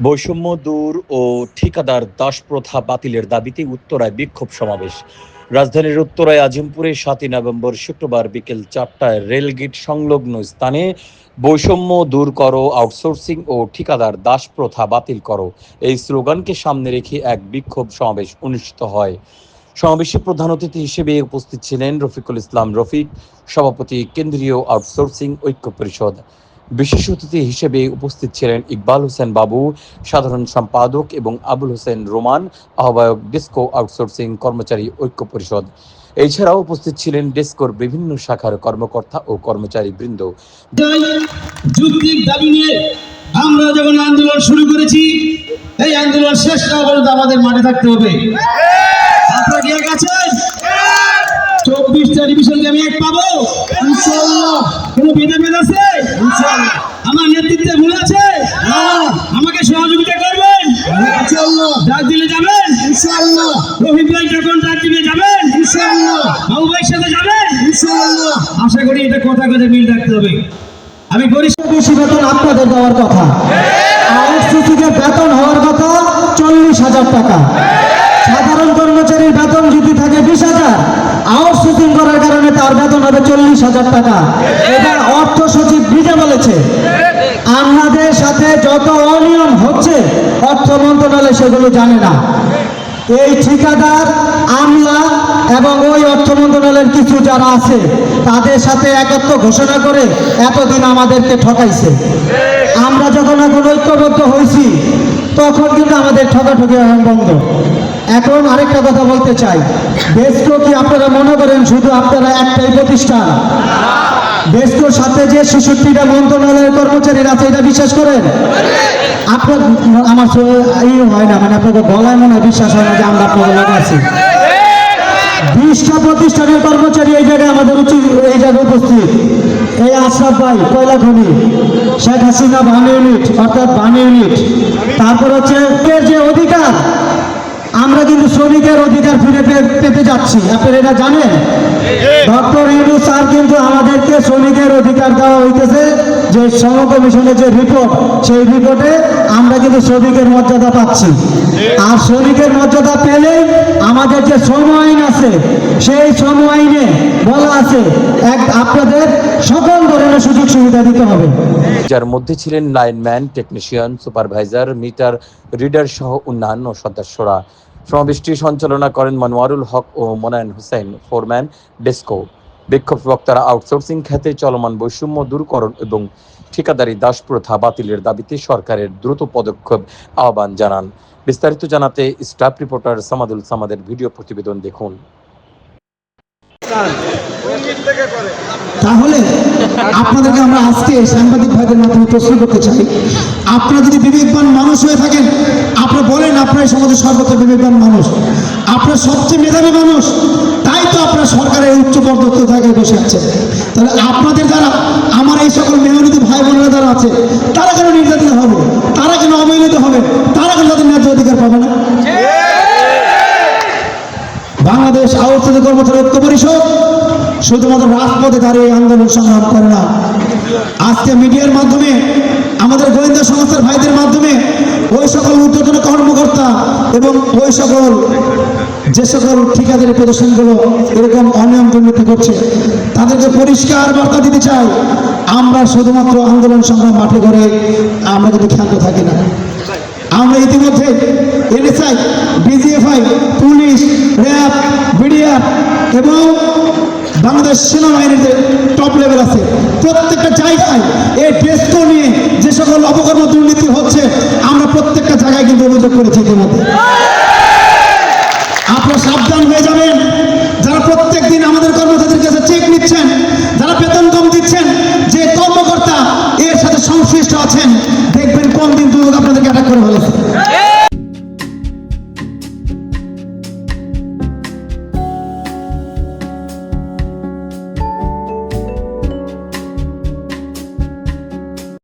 বৈষম্য দূর ও ঠিকাদার দাস প্রথা বাতিলের দাবিতে উত্তরায় বিক্ষোভ সমাবেশ। রাজধানীর উত্তরায় আজিমপুরে সাতই নভেম্বর শুক্রবার বিকেল চারটায় রেলগেট সংলগ্ন স্থানে বৈষম্য দূর করো, আউটসোর্সিং ও ঠিকাদার দাস প্রথা বাতিল করো এই স্লোগানকে সামনে রেখে এক বিক্ষোভ সমাবেশ অনুষ্ঠিত হয়। সমাবেশে প্রধান অতিথি হিসেবে উপস্থিত ছিলেন রফিকুল ইসলাম রফিক, সভাপতি কেন্দ্রীয় আউটসোর্সিং ঐক্য পরিষদ। বিশেষ অতিথি হিসেবে উপস্থিত ছিলেন ইকবাল হোসেন বাবু সাধারণ সম্পাদক এবং আবুল হোসেন রোমান আহ্বায়ক ডিস্কো আউটসোর্সিং কর্মচারী ঐক্য পরিষদ। এছাড়াও উপস্থিত ছিলেন ডেস্কোর বিভিন্ন শাখার কর্মকর্তা ও কর্মচারী বৃন্দ। চাই দাবি নিয়ে আমরা যখন আন্দোলন শুরু করেছি এই আন্দোলন শেষ না পর্যন্ত আমাদের মাঠে থাকতে হবে। আপনারা কি আছেন? চব্বিশটা ডিভিশনকে আমি এক পাবো? ইনশাআল্লাহ। কোনো ভেদাভেদ আছে? ইনশাআল্লাহ। আমার নেতৃত্বে ভুল আছে? আমাকে সহযোগিতা করবেন? ইনশাআল্লাহ। ডাক দিলে যাবেন? ইনশাআল্লাহ। রহিম ভাই যখন ডাক দিলে যাবেন? ইনশাআল্লাহ। বাবু ভাইয়ের সাথে যাবেন? ইনশাআল্লাহ। আশা করি এটা কথা কথা মিল রাখতে হবে। আমি বেশি বেতন আপনাদের দেওয়ার কথা। আইএসসিসিকে বেতন হওয়ার কথা চল্লিশ হাজার টাকা সাধারণ কর্মচারীর বেতন যদি থাকে বিশ হাজার আউটসোর্সিং করার কারণে তার বেতন হবে চল্লিশ হাজার টাকা। এটা অর্থ সচিব নিজে বলেছে আমাদের সাথে যত অনিয়ম হচ্ছে, অর্থ মন্ত্রণালয় সেগুলো জানে না। এই ঠিকাদার, আমলা এবং ওই অর্থ মন্ত্রণালয়ের কিছু যারা আছে, তাদের সাথে একত্র ঘোষণা করে এতদিন আমাদেরকে ঠকাইছে। আমরা যখন এখন ঐক্যবদ্ধ হয়েছি, তখন কিন্তু আমাদের ঠকাঠকি এখন বন্ধ। এখন আরেকটা কথা বলতে চাই। বেস্টো কি আপনারা মনে করেন শুধু আপনারা একটাই প্রতিষ্ঠান? বেস্টোর সাথে যে ছেষট্টিটা মন্ত্রণালয়ের কর্মচারীরা আছে, এটা বিশ্বাস করেন? আপনার আমার ই হয় না মানে আপনাদের গলায় মনে বিশ্বাস হয় না যে আমরা আপনাদের আছি। বিশটা প্রতিষ্ঠানের কর্মচারী এই জায়গায় আমাদের উচিত এই জায়গায় উপস্থিত। এই আশরাফ ভাই কয়লা খনি, শেখ হাসিনা বান ইউনিট, অর্থাৎ বান ইউনিট। তারপর হচ্ছে যে অধিকার আমরা কিন্তু শ্রমিকের অধিকার ফিরে পেতে যাচ্ছি। আপনারা এটা জানেন? ডক্টর ইউনু স্যার কিন্তু আমাদেরকে শ্রমিকের অধিকার দেওয়া হইতেছে। যে শ্রম কমিশনের যে রিপোর্ট সেই রিপোর্টে আমরা কিন্তু শ্রমিকের মর্যাদা পাচ্ছি। আর শ্রমিকের মর্যাদা পেলেই আমাদের যে শ্রম আইন আছে, সেই শ্রম আইনে বলা আছে, এক আপনাদের সকল ধরনের সুযোগ সুবিধা দিতে হবে। যার মধ্যে ছিলেন lineman, technician, supervisor, meter, reader সহ অন্যান্য সদস্যরা। সমাবেশটি সঞ্চালনা করেন মানোয়ারুল হক ও মোনায়ন হোসেন, ফোরম্যান, ডেস্কো। বিক্ষোভ বক্তারা আউটসোর্সিং খাতে চলমান বৈষম্য দূরকরণ এবং ঠিকাদারি দাস প্রথা বাতিলের দাবিতে সরকারের দ্রুত পদক্ষেপ আহ্বান জানান। বিস্তারিত জানাতে স্টাফ রিপোর্টার সামাদুল সামাদের ভিডিও প্রতিবেদন দেখুন। তাহলে আপনাদেরকে আমরা আজকে সাংবাদিক ভাইদের মাধ্যমে প্রশ্ন করতে চাই। আপনারা যদি বিবেকবান মানুষ হয়ে থাকেন, আপনারা বলেন আপনার সমাজে সর্বত্র বিবেকবান মানুষ। আপনার সবচেয়ে মেধাবী মানুষ, তাই তো আপনার সরকারের উচ্চ পদস্থ থাকে বসে আছে তাহলে আপনাদের দ্বারা আমার এই সকল মেহনতি ভাই বোনেরা যারা আছে তারা কেন নির্যাতিত হবে তারা কেন অবহেলিত হবে তারা কেন তাদের ন্যায্য অধিকার পাবে না আউটসোর্সিং কর্মচারী ঐক্য পরিষদ শুধুমাত্র রাজপথে দাঁড়িয়ে আন্দোলন সংগ্রাম করে না। আজকে মিডিয়ার মাধ্যমে, আমাদের গোয়েন্দা সংস্থার ভাইদের মাধ্যমে ওই সকল ঊর্ধ্বতন কর্মকর্তা এবং ওই সকল, যে সকল ঠিকাদারি প্রদর্শনগুলো এরকম অনিয়ম দুর্নীতি করছে, তাদেরকে পরিষ্কার বার্তা দিতে চাই, আমরা শুধুমাত্র আন্দোলন সংগ্রাম মাঠে করে আমরা কিন্তু ক্ষান্ত থাকি না। ইতিমধ্যে NSI, BGFI, police, RAB media এবং বাংলাদেশ সেনাবাহিনীতে টপ লেভেল আছে, প্রত্যেকটা জায়গায় এই ডেস্কো নিয়ে যে সকল অপকর্ম দুর্নীতি হচ্ছে, আমরা প্রত্যেকটা জায়গায় কিন্তু অভিযোগ করেছি ইতিমধ্যে। আপনারা সাবধান হয়ে যাবেন। যারা প্রত্যেক দিন